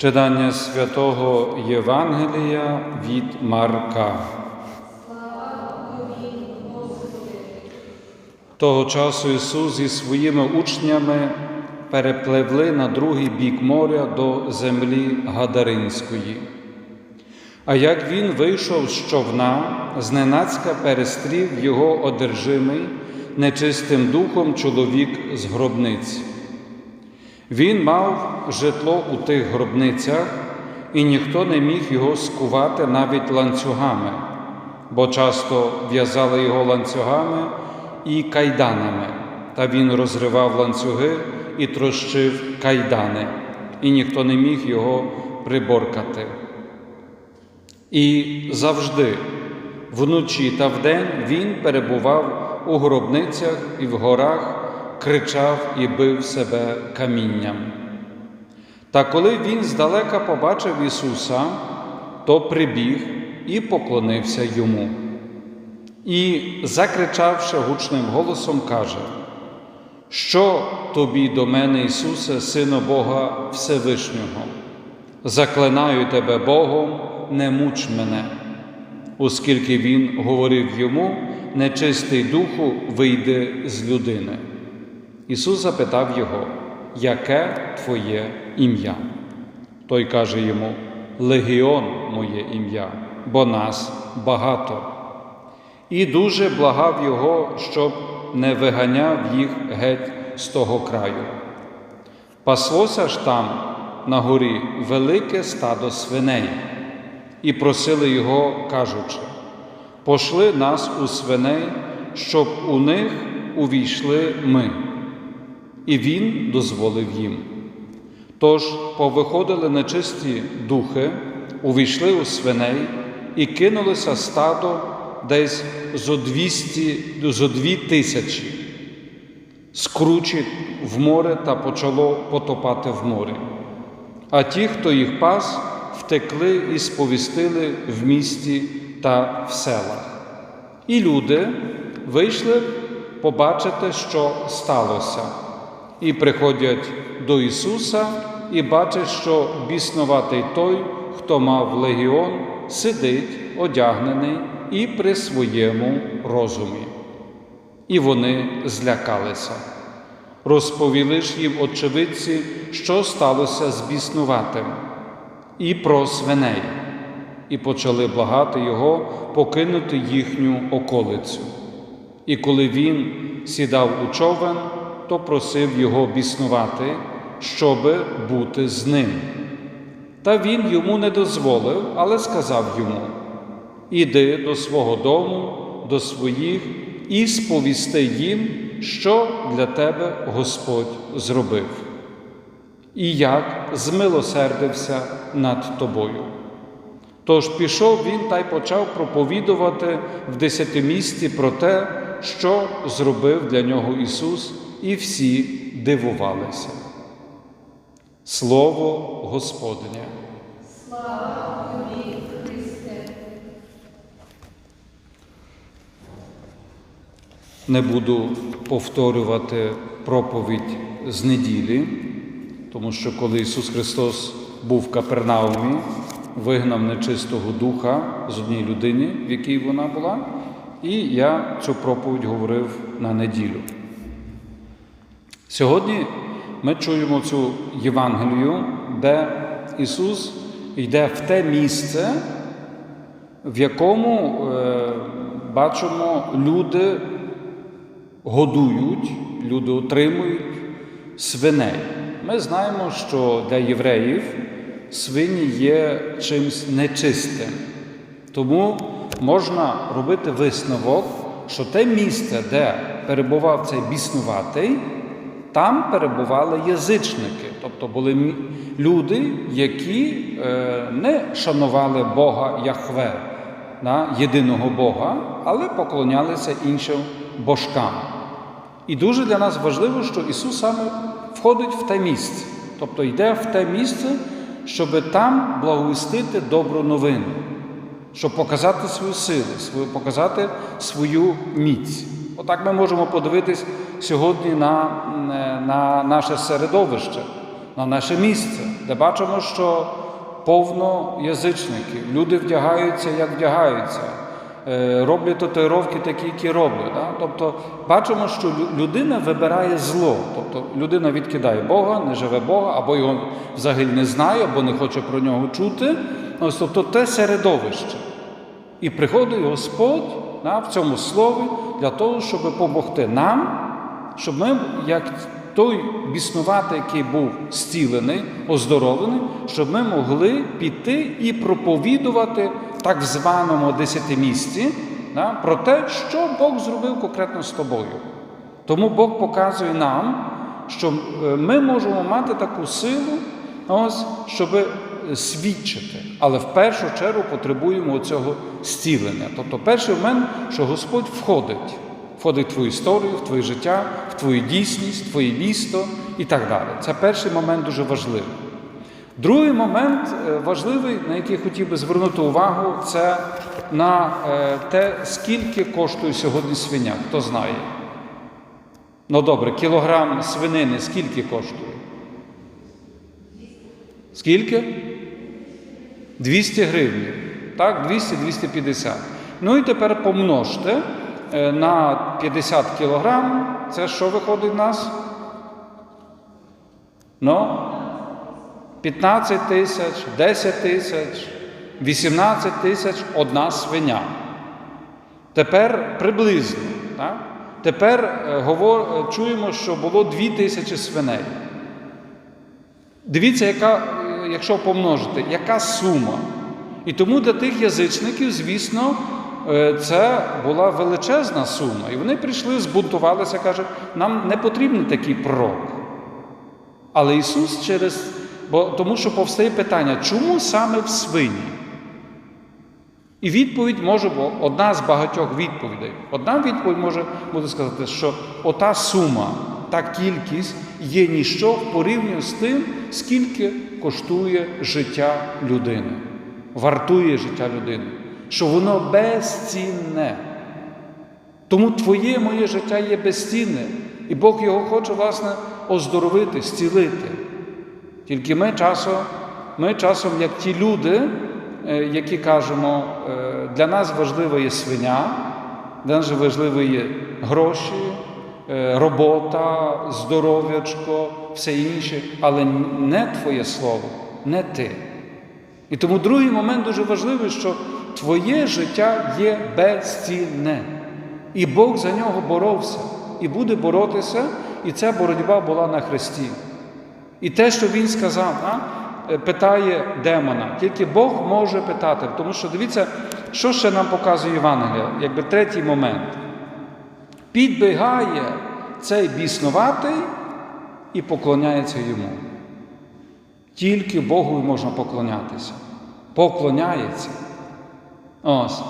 Читання святого Євангелія від Марка. Того часу Ісус зі своїми учнями перепливли на другий бік моря до землі Гадаринської. А як він вийшов з човна, зненацька перестрів його одержимий нечистим духом чоловік з гробниць. Він мав житло у тих гробницях, і ніхто не міг його скувати навіть ланцюгами, бо часто в'язали його ланцюгами і кайданами, та він розривав ланцюги і трощив кайдани, і ніхто не міг його приборкати. І завжди, вночі та вдень, він перебував у гробницях і в горах, кричав і бив себе камінням. Та коли він здалека побачив Ісуса, то прибіг і поклонився йому. І, закричавши гучним голосом, каже: Що тобі до мене, Ісусе, Сину Бога Всевишнього? Заклинаю тебе Богом, не муч мене, оскільки він говорив йому, нечистий духу вийде з людини. Ісус запитав його, яке твоє ім'я? Той каже йому: Легіон моє ім'я, бо нас багато. І дуже благав його, щоб не виганяв їх геть з того краю. Паслося ж там на горі велике стадо свиней, і просили його, кажучи: пошли нас у свиней, щоб у них увійшли ми. І він дозволив їм. Тож повиходили нечисті духи, увійшли у свиней і кинулося стадо десь зо двісті, зо дві тисячі, скручить в море та почало потопати в море. А ті, хто їх пас, втекли і сповістили в місті та в селах. І люди вийшли побачити, що сталося, і приходять до Ісуса і бачать, що біснуватий той, хто мав легіон, сидить одягнений і при своєму розумі. І вони злякалися. Розповіли ж їм очевидці, що сталося з біснуватим, і про свиней, і почали благати його покинути їхню околицю. І коли він сідав у човен, то просив його біснувати, щоби бути з ним. Та він йому не дозволив, але сказав йому: Іди до свого дому, до своїх і сповісти їм, що для тебе Господь зробив, і як змилосердився над тобою. Тож пішов він та й почав проповідувати в десятимісті про те, що зробив для нього Ісус, і всі дивувалися. Слово Господнє. Не буду повторювати проповідь з неділі, тому що коли Ісус Христос був в Капернаумі, вигнав нечистого духа з однієї людини, в якій вона була, і я цю проповідь говорив на неділю. Сьогодні ми чуємо цю Євангелію, де Ісус йде в те місце, в якому е, бачимо, люди годують, люди отримують свиней. Ми знаємо, що для євреїв свині є чимсь нечистим. Тому можна робити висновок, що те місце, де перебував цей біснуватий, там перебували язичники, тобто були люди, які не шанували Бога Яхве, єдиного Бога, але поклонялися іншим божкам. І дуже для нас важливо, що Ісус саме входить в те місце, тобто йде в те місце, щоб там благовістити добру новину, щоб показати свою силу, показати свою міць. Отак ми можемо подивитись сьогодні на, на наше середовище, на наше місце, де бачимо, що повно язичників, люди вдягаються, як вдягаються, е, роблять татуїровки такі, які роблять. Да? Тобто бачимо, що людина вибирає зло. Тобто людина відкидає Бога, не живе Бога, або його взагалі не знає, або не хоче про нього чути. Ось, тобто те середовище. І приходить Господь да, в цьому слові для того, щоб допомогти нам, щоб ми, як той біснуватий, який був зцілений, оздоровлений, щоб ми могли піти і проповідувати в так званому десятимісті да, про те, що Бог зробив конкретно з тобою. Тому Бог показує нам, що е, ми можемо мати таку силу, ось, щоб свідчити. Але в першу чергу потребуємо цього зцілення. Тобто, перший момент, що Господь входить, входить в твою історію, в твоє життя, в твою дійсність, в твоє місто і так далі. Це перший момент дуже важливий. Другий момент е, важливий, на який хотів би звернути увагу, це на е, те, скільки коштує сьогодні свиня. Хто знає? Ну добре, кілограм свинини скільки коштує? Скільки? 200 гривень. Так, 200-250. Ну і тепер помножте е, на 50 кілограм. Це що виходить в нас? Ну, 15 тисяч, 10 тисяч, 18 тисяч одна свиня. Тепер приблизно. Так? Тепер е, говор, е, чуємо, що було 2 тисячі свиней. Дивіться, яка, якщо помножити, яка сума. І тому для тих язичників, звісно, е, це була величезна сума. І вони прийшли, збунтувалися, кажуть, нам не потрібен такий пророк. Але Ісус через. Бо, тому що повстає питання, чому саме в свині? І відповідь може бути одна з багатьох відповідей. Одна відповідь може буде сказати, що ота сума, та кількість є ніщо в порівнянні з тим, скільки коштує життя людини, вартує життя людини, що воно безцінне. Тому твоє моє життя є безцінне, і Бог його хоче, власне, оздоровити, зцілити. Тільки ми часом, ми часом, як ті люди, е, які кажемо, е, для нас важлива є свиня, для нас важливі є гроші, е, робота, здоров'ячко, все інше, але не Твоє Слово, не ти. І тому другий момент дуже важливий, що твоє життя є безцінне. І Бог за нього боровся, і буде боротися, і ця боротьба була на Христі. І те, що він сказав, а, е, питає демона. Тільки Бог може питати. Тому що дивіться, що ще нам показує Євангелія, якби третій момент. Підбігає цей біснуватий і поклоняється йому. Тільки Богу можна поклонятися. Поклоняється. Ось.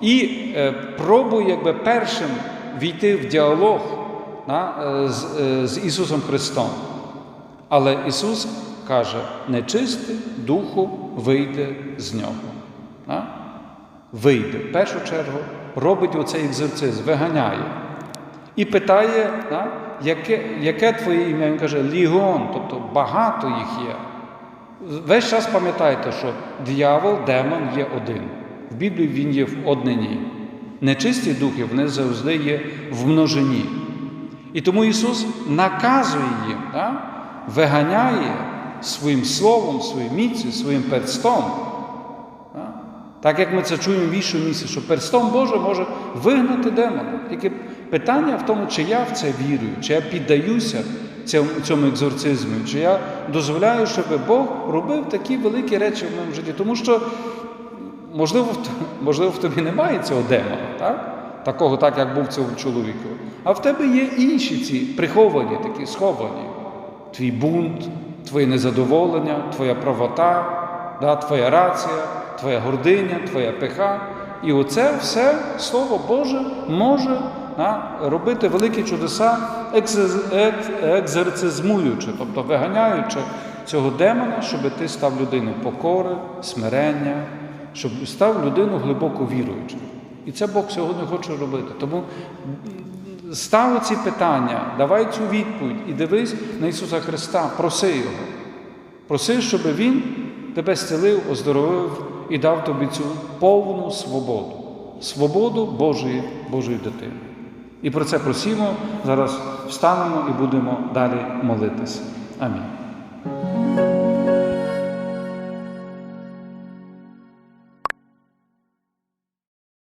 І е, пробує якби першим війти в діалог да, е, з, е, з Ісусом Христом. Але Ісус каже, нечистий духу вийде з нього. Да? Вийде. В першу чергу робить оцей екзорцизм, виганяє. І питає, да, яке, яке твоє ім'я? Він каже, Лігон, тобто багато їх є. Весь час пам'ятайте, що диявол, демон є один. В Біблії він є в однині. Нечисті духи вони завжди є в множині. І тому Ісус наказує їм, да? виганяє своїм словом, своїм міцю, своїм перстом. Так як ми це чуємо в іншому місці, що перстом Божим може вигнати демона. Тільки питання в тому, чи я в це вірю, чи я піддаюся цьому, екзорцизму, чи я дозволяю, щоб Бог робив такі великі речі в моєму житті. Тому що, можливо, можливо, в тобі немає цього демона, так? такого, так як був цього чоловіку. А в тебе є інші ці приховані, такі сховані. Твій бунт, твоє незадоволення, твоя правота, да, твоя рація, твоя гординя, твоя пиха. І оце все Слово Боже може робити великі чудеса, екзе- ек- екзорцизмуючи, тобто виганяючи цього демона, щоб ти став людиною покори, смирення, щоб став людину глибоко віруючою. І це Бог сьогодні хоче робити. Тому став ці питання, давай цю відповідь і дивись на Ісуса Христа, проси Його. Проси, щоб Він тебе зцілив, оздоровив і дав тобі цю повну свободу, свободу Божої, Божої дитини. І про це просимо. Зараз встанемо і будемо далі молитися. Амінь.